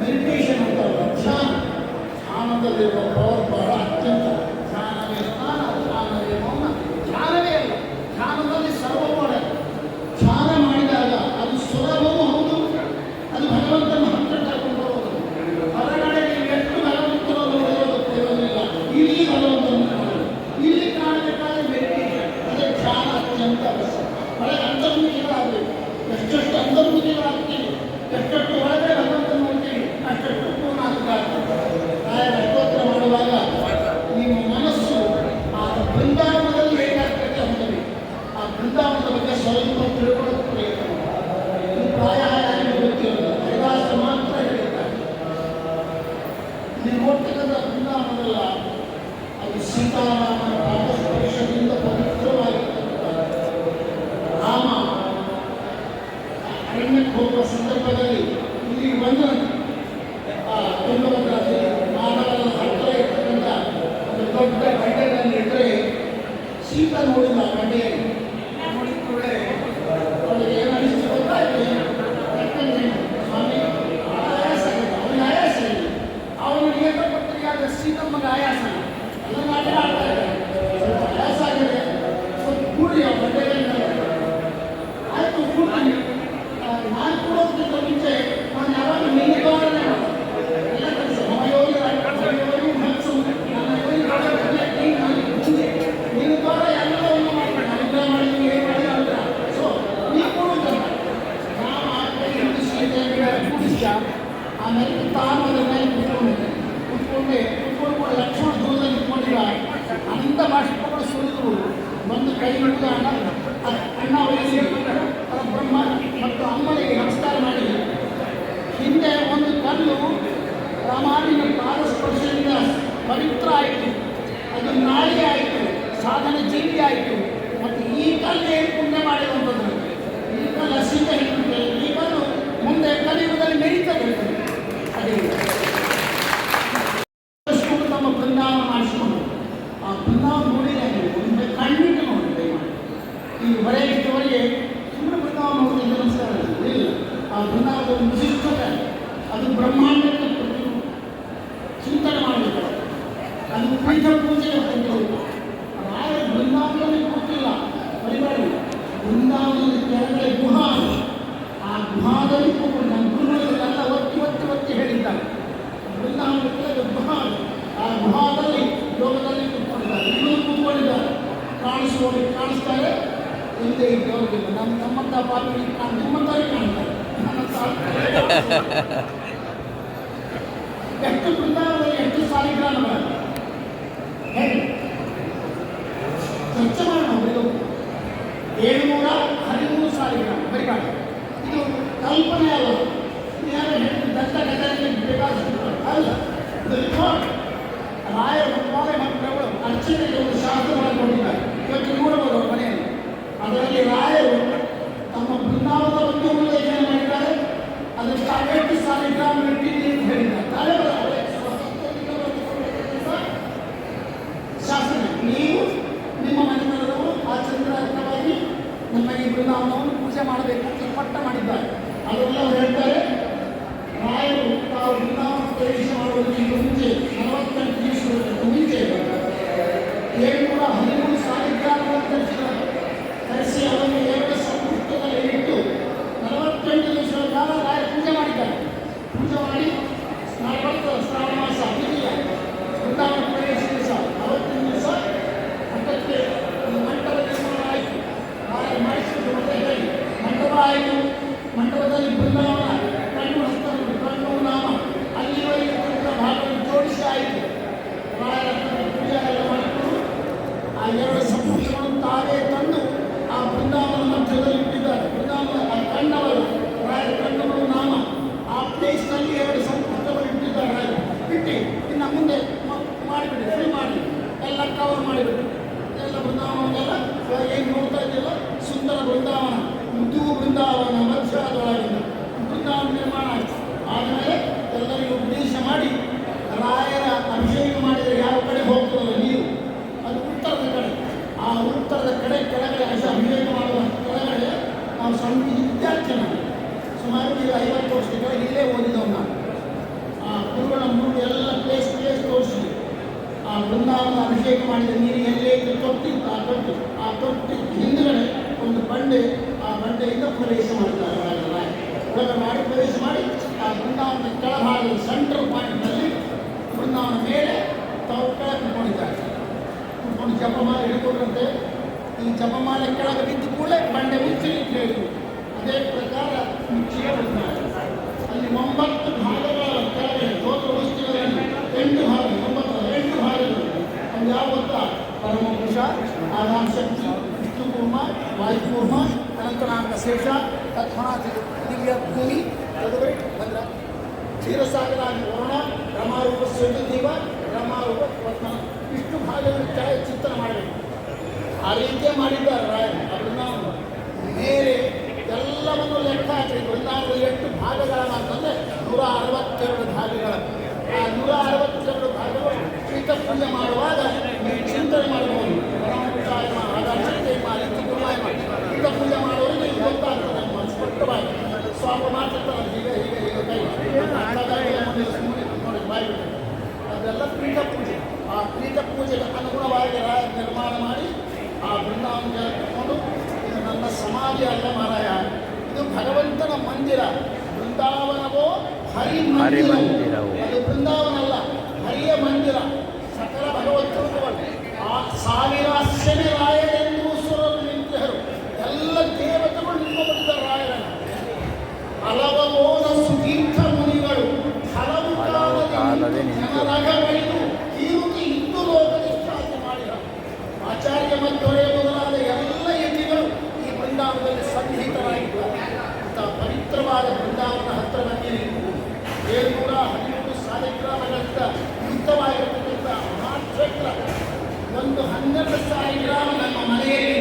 Meditation అంటారు ధ్యాన్ ఆనంద దేవ పవర్ সুন্দরভাবে ಬ್ರಹ್ಮ ಮತ್ತು ಅಮ್ಮನಿಗೆ ನಮಸ್ಕಾರ ಮಾಡಿ ಹಿಂದೆ ಒಂದು ಕಲ್ಲು ರಾಮಾಯಣ ಪಾದಸ್ಪರ್ಶದಿಂದ ಪವಿತ್ರ ಆಯಿತು. ಅದು ನಾಳೆ ಆಯಿತು, ಸಾಧನೆ ಜೀವಿ ಆಯಿತು. ಮತ್ತು ಈ ಕಲ್ಲು ಏನು ಪುಣ್ಯ ಮಾಡಿರುವಂಥದ್ದು ಈ ಕಲ್ಲು ಹಸಿಂದ ಹಿಡಿಯುತ್ತೆ ಈ ಕಲ್ಲು ಮುಂದೆ ಕಲಿಯುವುದರಲ್ಲಿ ನಡೀತದೆ ಅದೇ. ನಮ್ಮ ಬೃಂದಾವನ ಮಾಡಿಸ್ಕೊಂಡು. ಆ ಬೃಂದಾವನ ನೋಡಿದ್ರೆ ಮುಂದೆ ಕಣ್ಣಿಟ್ಟು ನೋಡಿ ಈ ಹೊರಗೆ ಅನ್ನೋದು ನಮಸ್ಕಾರ ಇಲ್ಲ ಆ ಭಿನ್ನಾದ ವಿಶಿಷ್ಟತೆ ಅದು ಬ್ರಹ್ಮಾಂಡಕ್ಕೆ ಪ್ರತಿರೂಪ ಚಿಂತನೆ ಮಾಡಬೇಕು ಅದು ಪೀಠ ಪೂಜೆಗೆ ಪ್ರತಿರೂಪ ನಮ್ಮ ನಮ್ಮಂಥ ಪಾಪಿ ನಾನು ನಿಮ್ಮಂತಾಗಿ ಕಾಣ್ತಾರೆ ಎಷ್ಟು ಬೃಂದಾವನ ಎಷ್ಟು ಸಾಲಿಗ್ರಾಮ ಸ್ವಚ್ಛ ಮಾಡೋಣ ಏಳ್ನೂರ ಹದಿಮೂರು ಸಾಲಿಗ್ರಾಮ ಬರಿಗಾಡ ಇದು ಕಲ್ಪನೆ ಅಲ್ಲ ಯಾರು ದತ್ತ ಗದರಿಗೆ ಅಲ್ಲ ರಾಯರ ಮಂತ್ರಿಗಳು ಅರ್ಚನೆಗೆ ಒಂದು ಶಾಸ್ತ್ರವನ್ನು ಕೊಟ್ಟಿದ್ದಾರೆ ಇವತ್ತು ನೋಡಬಹುದು ಅದರಲ್ಲಿ ಸುಮಾರು ಈಗ ಐವತ್ತು ವರ್ಷಗಳ ಇಲ್ಲೇ ಓದಿದವು ಆ ಗುರುಗಳ ಮೂರು ಎಲ್ಲ ಪ್ಲೇಸ್ ಪ್ಲೇಸ್ ತೋರಿಸಿ ಆ ಬೃಂದಾವನ ಅಭಿಷೇಕ ಮಾಡಿದ ನೀರು ಎಲ್ಲೇ ತೊಟ್ಟಿತ್ತು ಆ ತೊಟ್ಟು, ಆ ತೊಟ್ಟಿ ಹಿಂದುಗಡೆ ಒಂದು ಬಂಡೆ, ಆ ಬಂಡೆಯಿಂದ ಪ್ರವೇಶ ಮಾಡ್ತಾರೆ ಒಳಗೆಲ್ಲ. ಒಳಗೆ ಮಾಡಿ ಪ್ರವೇಶ ಮಾಡಿ, ಆ ಬೃಂದಾವನ ಕೆಳಭಾಗದ ಸೆಂಟ್ರಲ್ ಪಾಯಿಂಟ್ನಲ್ಲಿ ಬೃಂದಾವನ ಮೇಲೆ ತಾವು ಕೆಳಗೆ ಕುತ್ಕೊಂಡಿದ್ದಾರೆ. ಕುತ್ಕೊಂಡು ಜಪಮಾಲೆ ಹಿಡ್ಕೊಂಡ್ರಂತೆ. ಈ ಜಪಮಾಲೆ ಕೆಳಗೆ ಬಿದ್ದ ಕೂಡಲೇ ಬಂಡೆ ಮುಚ್ಚಿ ಹೇಳಿದ್ರು. ಅದೇ ಪ್ರಕಾರ ಅಲ್ಲಿ ಒಂಬತ್ತು ಭಾಗಗಳ ಸ್ತೋತ್ರ ವಸ್ತುಗಳಲ್ಲಿ ಎಂಟು ಭಾಗ ಒಂಬತ್ತು ಎಂಟು ಭಾಗಗಳು ಅವು ಯಾವ ಗೊತ್ತಾ ಪರಮಪುರುಷ ಆರಾಮ ಶಕ್ತಿ ವಿಷ್ಣು ಕೂರ್ಮ ವಾಯುಕೂರ್ಮ ಅನಂತನಾಂಕ ಶೇಷ ತತ್ಮನಾಥ ದಿವ್ಯ ಭೂಮಿ ತದುವರೆ ಬಂದ್ರ ಕ್ಷೀರಸಾಗರಾಗಿ ವರುಣ ರಮಾರೂಪ ದೇವ ರಮಾರೂಪ ಪದ್ಮ ಇಷ್ಟು ಭಾಗಗಳು ಚಾಯ ಚಿಂತನೆ ಮಾಡಬೇಕು ಆ ರೀತಿಯ ಮಾಡಿದ್ದಾರೆ ರಾಯ ಅದನ್ನ ಮೇಲೆ ಎಲ್ಲವನ್ನು ಲೆಕ್ಕ ಹಾಕಿ ಬೃಂದಾವನದಲ್ಲಿ ಎಂಟು ಭಾಗಗಳನ್ನ ಅಂತಂದ್ರೆ ನೂರ ಅರವತ್ತೆರಡು ಭಾಗಗಳು. ಆ ನೂರ ಅರವತ್ತೆರಡು ಭಾಗಗಳು ಪೂಜೆ ಮಾಡುವಾಗ ನೀವು ಚಿಂತನೆ ಮಾಡಬಹುದು. ಪೂಜೆ ಮಾಡುವವರಿಗೆ ಇದು ಗೊತ್ತಾಗ್ತದೆ. ಸ್ಪಷ್ಟವಾಗಿ ಸ್ವಾಪ ಮಾಡ್ತಿರ್ತಾರೆ ಹೀಗೆ ಹೀಗೆ ಹೀಗೆ ಕೈ ನೋಡಿ, ಬಾಯಿ ಅದೆಲ್ಲ ಪ್ರೀತ ಪೂಜೆ ಆ ಪ್ರೀತ ಪೂಜೆಗೆ ಅನುಗುಣವಾಗಿ ನಿರ್ಮಾಣ ಮಾಡಿ ಆ ಬೃಂದಾವನ ಕರ್ಕೊಂಡು ಇದು ನನ್ನ ಸಮಾಧಿ ಅಲ್ಲ ಮಾರಾಯ. ಭಗವಂತನ ಮಂದಿರ ಬೃಂದಾವನವೋ ಹರಿ ಮಂದಿರವು? ಹರಿಮಂದಿರವು. ಅದು ಬೃಂದಾವನ ಅಲ್ಲ ಹರಿಯ ಮಂದಿರ. ಸಕಲ ಭಗವಂತರು ಆ ಸಾವಿರಾಶ್ಚರ್ಯ ರಾಯರೆಂದು ಸುರರು ನಿಂತರು ಎಲ್ಲ ದೇವತೆಗಳು ನಿಂತುಬಿಟ್ಟಿದ್ದಾರೆ ರಾಯರ ಹಲವಬೋಧ ಸುದೀರ್ಘ ಮುನಿಗಳು ಹಲವು ಕಾಲದಲ್ಲಿ ನಿಂತು. ಜನರಗಬಳಿದು ಕೀರುತಿ ಹಿಂದೂ ಲೋಕನಿಷ್ಠಾತಿ ಮಾಡಿದರು. ಆಚಾರ್ಯ ಮಧ್ವರೇ ಹನ್ನೆರಡು ಸಾಲಿಗ್ರಾಮ ನಮ್ಮ ಮನೆಯಲ್ಲಿ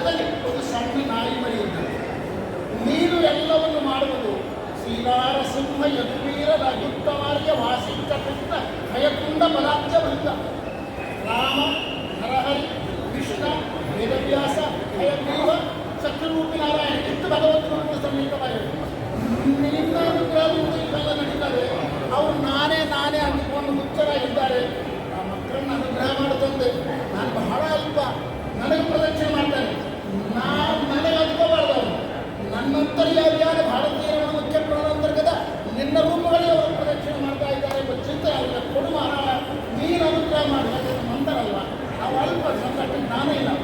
ಸಾಮ್ರಾಜ್ಯದಲ್ಲಿ ಒಂದು ಸಣ್ಣ ನಾಯಿ ಮರಿ ನೀರು ನೀನು ಎಲ್ಲವನ್ನು ಮಾಡುವುದು. ಶ್ರೀನಾರ ಸಿಂಹ ಯದುವೀರ ರಾಜುತ್ತಮಾರ್ಯ ವಾಸಿಷ್ಠ ಕೃಷ್ಣ ಭಯಕುಂಡ ಬಲಾಬ್ಜ ವೃಂದ. ರಾಮ, ಹರಹರಿ ಕೃಷ್ಣ ವೇದವ್ಯಾಸ ಭಯಗೃಹ ಶತ್ರುರೂಪಿ ನಾರಾಯಣ ಇಷ್ಟು ಭಗವಂತನ ಸಮೀಪವಾಗಿರುತ್ತೆ ನಿನ್ನ ಅನುಗ್ರಹದಿಂದ ಇವೆಲ್ಲ ನಡೀತಾರೆ ಅವರು ನಾನೇ ನಾನೇ ಅಂದುಕೊಂಡು ಹುಚ್ಚರಾಗಿದ್ದಾರೆ. ಆ ಮಕ್ಕಳನ್ನು ಅನುಗ್ರಹ ಮಾಡುತ್ತಂತೆ ನಾನು ಬಹಳ ಅಲ್ಪ ಸಂಕಟ ನಾನೇ ಇಲ್ಲ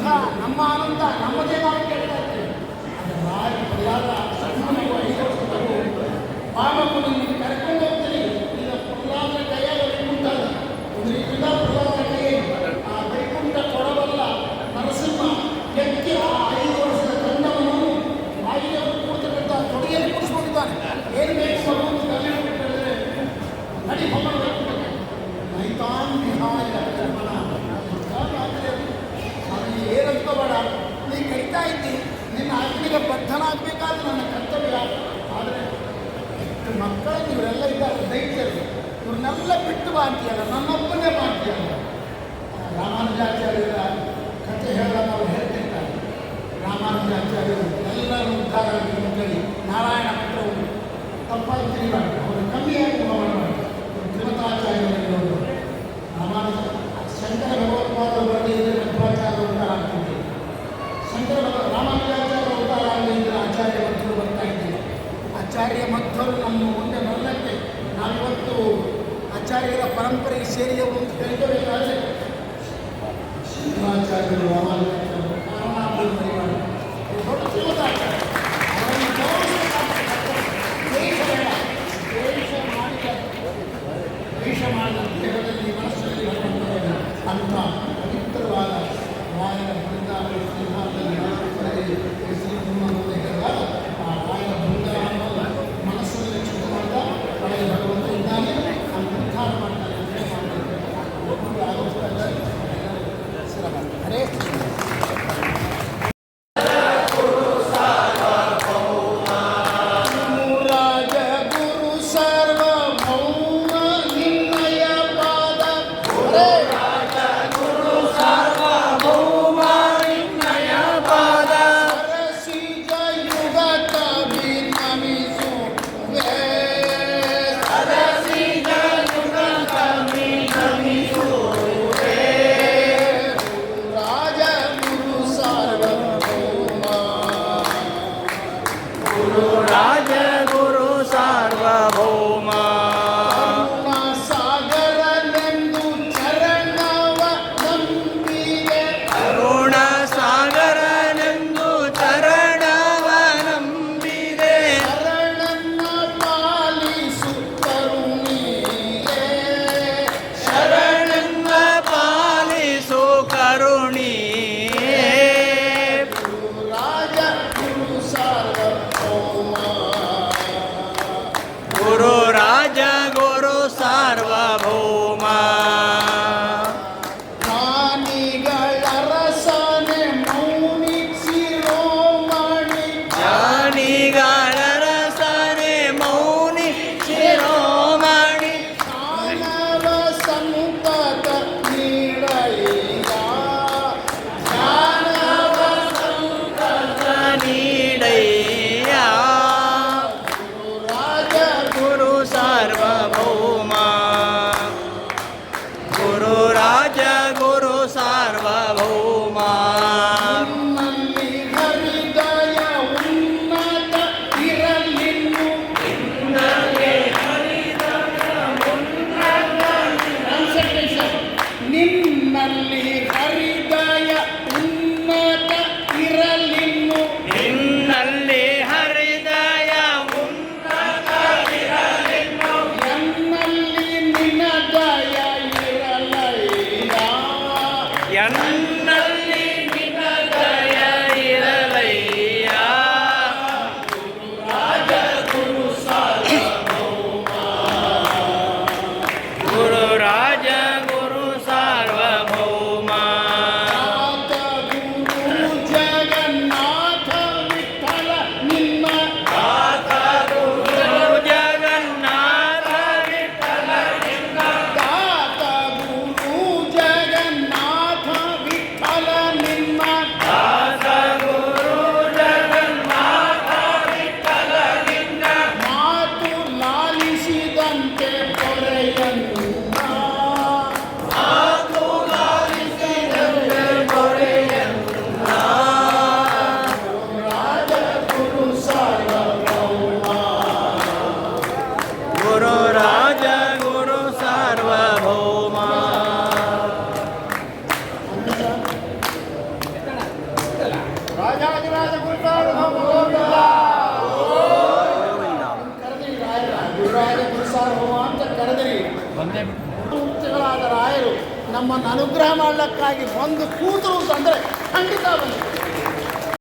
ಸುಖ ನಮ್ಮ ಆನಂದ ನಮ್ಮದೇ ನಾವು ಕೇಳ್ತಾ ಇದ್ದೇವೆ ರಾಜ ಪ್ರಹ್ಲಾದ ಸನ್ಮಾನವು ಐದು ವರ್ಷದವು ಪಾಪವನ್ನು ನಿಮಗೆ ಹೋಗ್ತೀನಿ ಈಗ. ಒಂದು ಆ ವೈಕುಂಠ ಕೊಡಬಲ್ಲ ನರಸಿಂಹ ಆ ಐದು ವರ್ಷದ ತಂಡವನ್ನು ಬಾಯಿಗೆ ಕೂರ್ತಕ್ಕಂಥ ತೊಡೆಯಲ್ಲಿ ಕೂರಿಸ್ಕೊಂಡಿದ್ದಾನೆ. ಏನು ಬೇಕು ಮಗುವನ್ನು ಕಲ್ಯಾಣ ನಡಿ ಇವ್ರನ್ನೆಲ್ಲ ಬಿಟ್ಟು ಮಾಡ್ತೀಯಲ್ಲ ನಮ್ಮಪ್ಪನೇ ಮಾಡ್ತೀಯಲ್ಲ. ರಾಮಾನುಜಾಚಾರ್ಯರ ಕಥೆ ಹೇಳಿದಾಗ ನಾವು ಹೇಳ್ತಿರ್ತಾರೆ. ರಾಮಾನುಜಾಚಾರ್ಯರು ಎಲ್ಲರೂ ಉದ್ಧಾರ ಅಂತೇಳಿ ನಾರಾಯಣ ಪುತ್ರವು ತಪ್ಪಾಗಿ ತಿಳಿಬಾರ್ದು. ಅವರು ಕಮ್ಮಿಯಾಗಿ ಮಾಡಬಾರ್ದು ತ್ರಿಮತಾಚಾರ್ಯರು ರಾಮಾನುಜ, ಶಂಕರ ಭಗವತ್ಪಾದರು ಬರಲಿದ್ರೆ ಮಧ್ವಾಚಾರ್ಯ ಉದ್ಧಾರ ಆಗ್ತಿದ್ದೆ ಶಂಕರ ಭಗವ ರಾಮಾನುಜಾಚಾರ್ಯ ಉದ್ಧಾರ ಆಗಲಿದ್ರೆ ಆಚಾರ್ಯ ಮಧ್ವರು ಬರ್ತಾ ಇದ್ದೀವಿ. ಆಚಾರ್ಯ ಮಧ್ವರು ನಮ್ಮ ಮುಂದೆ ಬರಲಿಕ್ಕೆ ನಾವಿವತ್ತು ಆಚಾರ್ಯರ ಪರಂಪರೆಗೆ ಸೇರಿದೆವು ಅಂತ ತಿಳ್ಕೋಬೇಕಾದ್ರೆ ಶಿವಾಚಾರ್ಯರು Lord. ನಮ್ಮನ್ನು ಅನುಗ್ರಹ ಮಾಡಲಿಕ್ಕಾಗಿ ಬಂದು ಕೂತು ಅಂತಂದರೆ ಖಂಡಿತ ಬಂದು